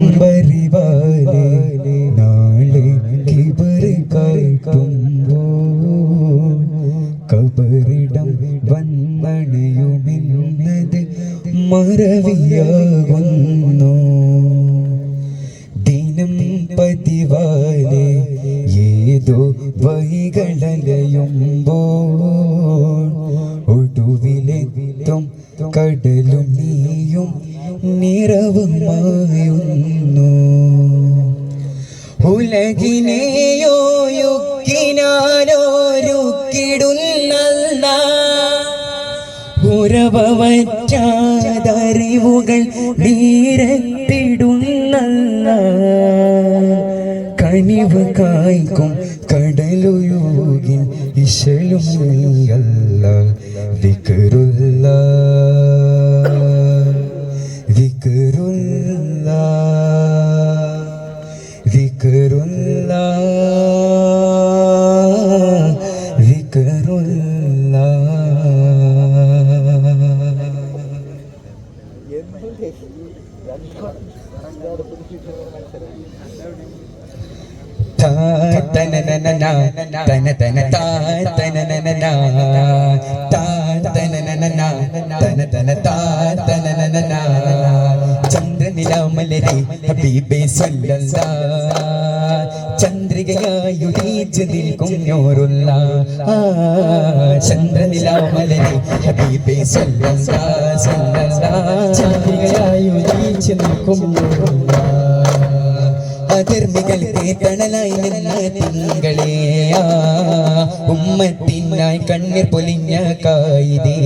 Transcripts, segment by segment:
പരിപാലെ നാളെ കിബറ് കാട്ടുമ്പോ കബറിടം വന്നണയുമെന്നത് മറവിയാകുന്നു. ദിനം ഏതോ വൈകളലയുമ്പോ ഒടുവിലെത്തും കടലും കടലുയോഗിൻ ഇശലും നീയല്ല. വിക്കരുല്ല വിക്കരുല്ല വിക്കറുള്ള വിക്കറുള്ള. താ ചന്ദ്രനിലാമലരെ ഹബീബേ സല്ലല്ലാ ചന്ദ്രികയായുരീച്ച് നിൽക്കും ഞോറുള്ള ചന്ദ്രനിലാമലരെ ഹബീബേ സല്ലല്ലാ സല്ലല്ലാ ചന്ദ്രികയായുരീച്ച് നിൽക്കും അധർമ്മികൾക്ക് തണലായി നിന്ന തിങ്കളെയാ ഉമ്മത്തിനായി കണ്ണീർ പൊലിഞ്ഞ കായിതേ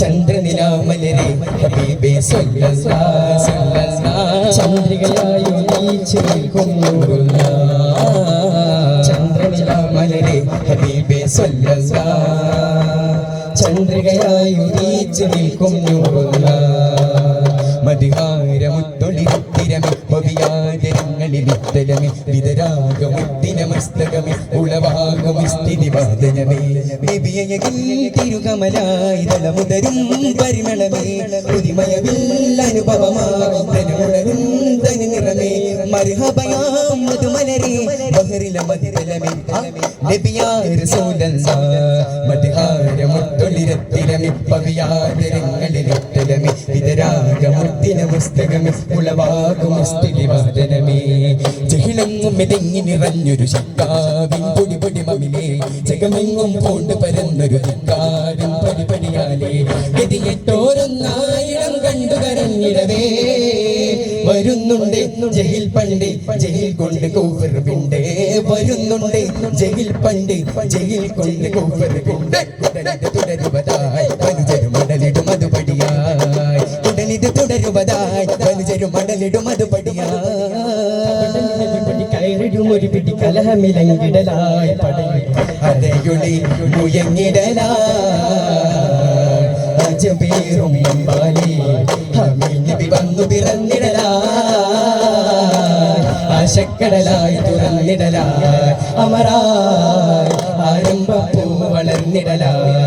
ചന്ദ്രനിലാമലരെ ഹബീബേ ചന്ദ്രനിലാമലരെ സല്ലല്ലാ ചന്ദ്രികയായുരീച്ച് നിൽക്കും നൂറുള്ള ഇത്തലമെ വിതരാഗമുത്തിന മസ്തകമെ സ്ഥിതി സ്ഥിതിവാദനമേ. നബിയയകിൽ തിരുകമലായി തലമുതരും പരിമളമേ പുതിമയവിൽ അനുഭവമായി തനുണരും തനി നിറമേ മർഹബയാം മധുമലരേ ബഹറില മതിരലമേ നബിയാ റസൂലല്ലാ മതിഹാരമുത്തൊളിരത്തിരമെ ഭവിയാദരങ്ങളിൽ ഇത്തലമെ വിതരാഗമുത്തിന പുസ്തകമി ഉളവാകുമസ്തുതി സ്ഥിതിവാദനമേ. ജഹിളങ്ങും മെതെങ്ങി നിറഞ്ഞൊരു ശക്കാവിൻ പൊടി പൊടി മമിലേ. ജഗമെങ്ങും പോണ്ട് പരന്നൊരു ധിക്കാരും പടിപടിയാലേ ഗതികെട്ടോരൊന്നായിരം കണ്ടു കരഞ്ഞിടവേ. വരുന്നുണ്ട് ജഹിൽ പണ്ട് ജഹിൽ കൊണ്ട് കൂവർ വരുന്നുണ്ട് ജഹിൽ പണ്ട് ജഹിൽ കൊണ്ട് കൂവർ പിണ്ട്. ഉടനിത് തുടരുവതായി വനുജരും മടലിടും അതുപടിയായി. ഉടനിത് തുടരുവതായി വനുജരും മടലിടും അതുപടിയായി. ഒരു പിടി കലഹമിലങ്കിടലായി പടയും അതയുടെ മുയങ്ങിടലാ അജബീറും അമ്പാലി. വന്നു പിറന്നിടലാ ആശക്കടലായി തുറന്നിടലായി. അമരാ ആരംഭപ്പൂ വളർന്നിടലായി.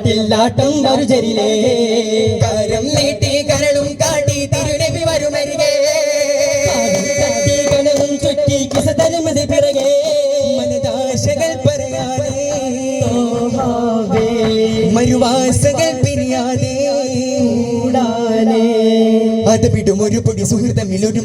പകരണ പാട്ടില്ലാട്ടം മറുചരിലേ. കരം നീട്ടി കരളും കാട്ടി തിരുനബി വരുമരികേ. ഗണവും ചുറ്റി കിസ തരുമതി പിറകെ. മനദാശകൾ പറയാനേ. മരുവാസകൾ വിടും ഒരു പൊടി സുഹൃതമിൽ ഒരു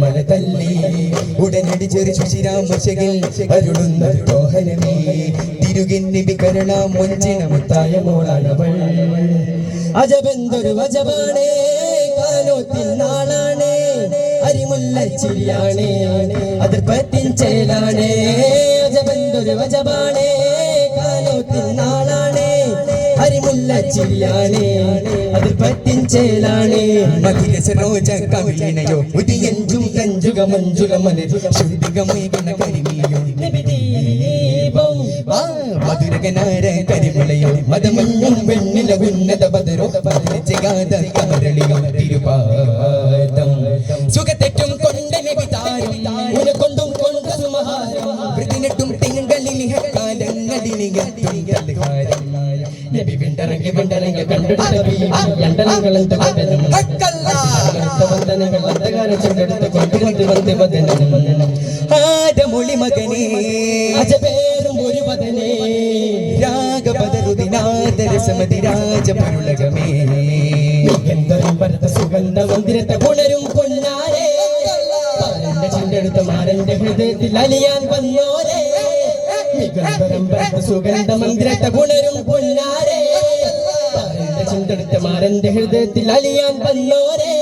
മല തല്ലി ഉടനടി ചെറു ശുശിരാമശകിൽ അരുളുന്ന മോഹനമേ. തിരുകിൻ നിബികരണ മുത്തായ മോളാണവൾ. അജബെന്തൊരു അജബാണേ കാലോത്തിൽ നാളാണേ ചേലാണേ. അജബെന്തൊരു അജബാണേ ചേലാണേ. മധുര സരോജ കവിളിനയോ ഉദിയഞ്ചും കഞ്ചുക മഞ്ജുക മധുരകനാര കരിമളയോ മതമഞ്ഞും വെണ്ണില ഉന്നത ബദരോ പതിനജഗാത കമരളിയോ തിരുപാദം. സുഖത്തെറ്റും കൊണ്ടനെ വിതാരം കൊണ്ടും കൊണ്ട സുമഹാരം വൃതിനെട്ടും തിങ്കളിൽ കാലങ്ങളിലെത്തും തൽഹാരം. നബി വിണ്ടറങ്ങി വിണ്ടറങ്ങി കണ്ടെടുത്ത കൊണ്ടുകൊണ്ട് വന്ന് വദനം രാഗപദരുദിനാദര സമതി രാജപരുളകമേ എന്തരും പരത്ത സുഗന്ധ മന്ദിരത്തെ പുണരും പൊന്നാരേ. പാലന്റെ ചിണ്ടെടുത്ത മാരന്റെ ഹൃദയത്തിൽ അലിയാൻ വന്നോരേ. സുഗന്ധ മന്ദിരത്തെ പുണരും പൊന്നാരേ. പാലന്റെ ചിണ്ടെടുത്ത മാരന്റെ ഹൃദയത്തിൽ അലിയാൻ വന്നോരേ.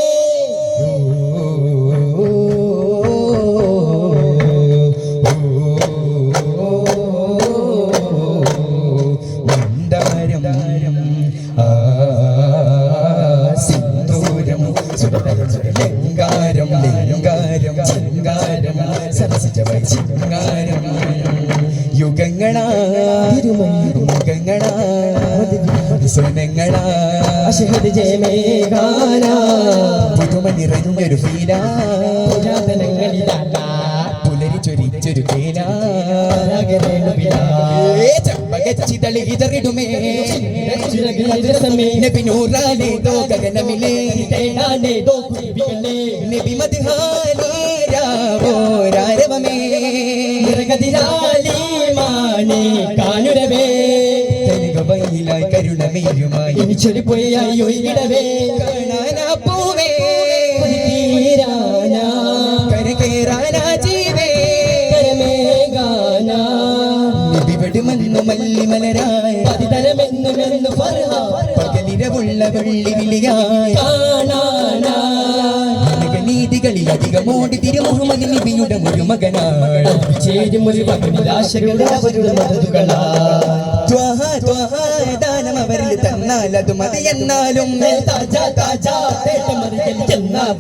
ജയമേഘാന പുതുമ നിറഞ്ഞൊരു ഫീലാ. പുരാതനങ്ങളിലല്ല. പുലരി ചൊരിച്ചൊരു പരാഗരേണുവിലാ ചമ്പകച്ചിതളി ഇതറിടുമേ. ചിരകിലരസമേ നബിനൂറാലേ ദോ ഗഗനമിലേ തേടാനേ ദോ കുരുവികളേ നബി മദ്ഹാലേ രാവോരാരവമേ. നിറകതിരാലി മാനേ. കാനുരവേ കരുകവയിലായി കരുണമേരുമായി ഇനി ചൊരിപ്പൊയ്യായി ഒഴുകിടവേ. കാണാനാ പൂവേ. തീരാന കരകേറാനാ ജീവേ കരമേഘാന. പകലിരവുള്ള വെള്ളി വിളിയായി. നീതികളിൽ അധികമോടി തിരുമുഹമ്മദ് നബിയുടെ ഒരു മകനാണ് ചേരും ഒരു വകമിലാശകളുടെ അവരുടെ മതതുകളാ ദാനം അവരിൽ തന്നാൽ അത് മതി എന്നാലും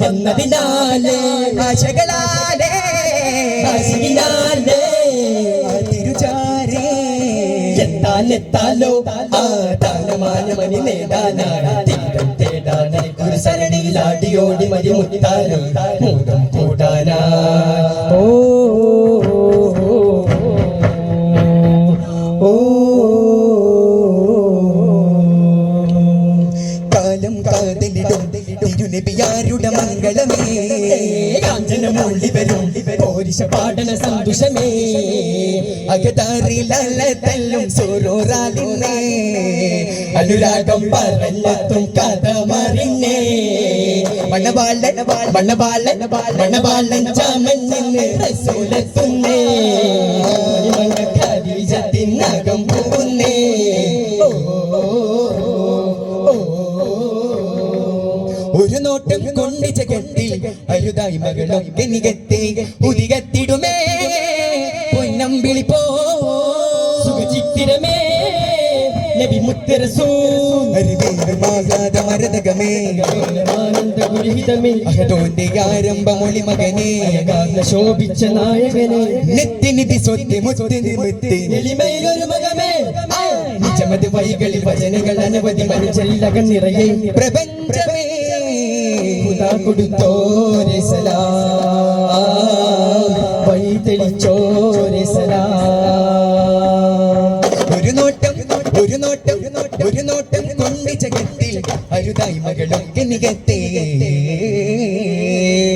വന്നതിനാലേ. ആശകളാലേ ആശികിനാലേ തിരുചാരേ. എത്താലെത്താലോ ആ താനമാനമണി നേടാനാണ് തീരം തേടാനായി ഒരു സരണിയിലാടിയോടി മരി മുത്താനോ മൂതം കൂടാനാ ഓ കാലം കാതലിടും തിരുനബിയാരുടെ മംഗളമേ. കാഞ്ചനമുള്ളി വരും പോരിശ പാടന സന്തുഷമേ. അകതാറിലല്ല തല്ലും സോറോറാലിന്നേ അനുരാഗം പറഞ്ഞെത്തും കഥ മറിഞ്ഞേ മണ്ണബാലൻ മണ്ണബാലൻ മണ്ണബാലൻ ചാമഞ്ഞിന്ന് റസൂലെത്തുന്നേ ഖദീജത്തിനകം പോകുന്നേ. ഒരു നോട്ടം കൊണ്ട് ജഗത്തിൽ അരുതായി മകളൊക്കെ നികത്തി. ഉദികത്തിടുമേ ആരംഭമൊളി മകനേ ശോഭിച്ച നായകനെ മുത്തി എളിമയിലൊരു മകമേ നിജമത് വൈകളിൽ വചനങ്ങൾ അനവധി മനുഷ്യല്ലകൻ നിറയെ. പ്രപഞ്ചമേ. കൊടുത്തോരെ സലാം. വഴി തെളിച്ചോരെ സലാം. ഒരു നോട്ടം ഒരു നോട്ടം ഒരു നോട്ടം. ജഗത്തിൽ അരുതായി മകളൊക്കെ നികത്തേ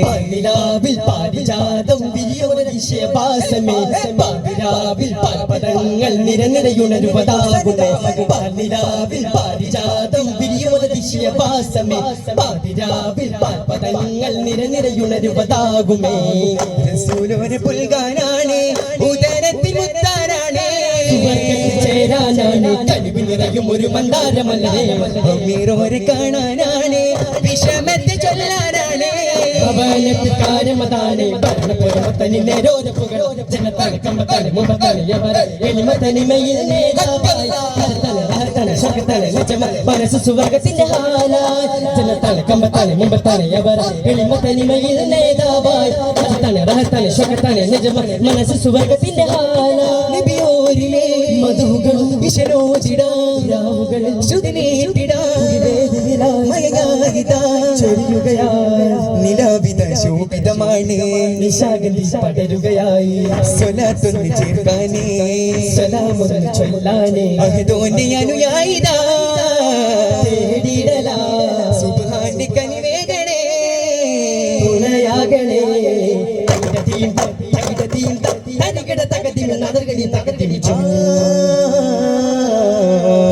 പാലിലാവിൽ പാരിജാതം വിരിയോരിശയപാസമേ പാലിലാവിൽ പർവതങ്ങൾ നിരനിരയുണരുവതാകുമേ. പാലിലാവിൽ പാരിജാതം വിരിയോരിശയപാസമേ പാലിലാവിൽ പർവതങ്ങൾ നിരനിരയുണരുവതാകുമേ. റസൂലോന് പുൽകാനാണ് ഉദരത്തിൽ മുത്താനാണ് ചേരാനാണ്. അറിവിൽ നിറയും ഒരു മന്ദാരമല്ലേ ഭൂമിയോരെ കാണാനാണ് വിഷമത്തെ ചൊല്ലാനാണ്. ഭവനത്തിക്കാരമതാണ് ഭരണപുരമത്തനി നേരോരപ്പുകൾ ജനത്തലക്കമ്പത്തല മുമ്പത്തല യമര എനിമത്തനിമയിൽ നേതാവായി. മനസ്സ് സുവർഗത്തിന്റെ ഹാലായി ജനത്തല കമ്പത്തല മുമ്പത്തല യമര എനിമത്തനിമയിൽ നേതാവായി. തല റഹത്തല ശകത്തല നിജമ മനസ്സ് സുവർഗത്തിന്റെ ഹാലായി നബിയോരിലെ മധുകളും വിശലോചിടാവുകളിൽ ചൊരിയുകയായി നിലാവിത ശോഭിതമാണ് നിശാഗലി പടരുകയായി സ്വലാത്തൊന്ന് ചേർക്കാനേ സ്വലാമൊന്ന് ചൊല്ലാനേ അഹദോന്റെ അനുയായിത തേടിയിടല സുബാന്റെ കനിവേകണേ തുണയാകണേ തകതീം തകതീം തകതീം തകതീം തകതീം തകതീം തകതീം Oh.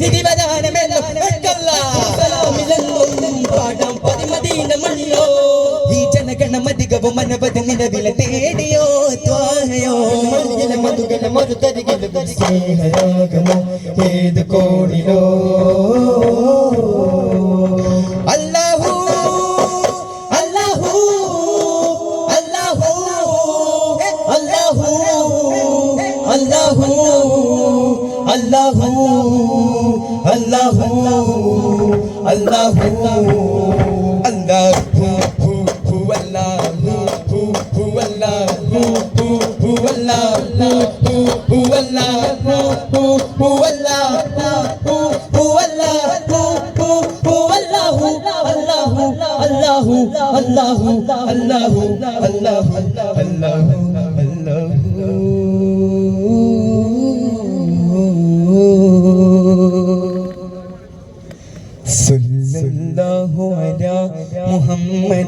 തിരുവരാനമെന്നും പാടാം. പതിമതീന മണ്ണോ ഈ ജനഗണമധികവും അനവധി നിലവിലെ തേടിയോ ത്വാഹയോ? മധുഗണം ഒരു തരികിലും സ്നേഹരാഗമോ ഏത് കോണിലോ? الله الله هو هو الله هو هو الله هو هو الله هو هو الله هو هو الله هو هو الله هو هو الله الله الله الله الله الله الله الله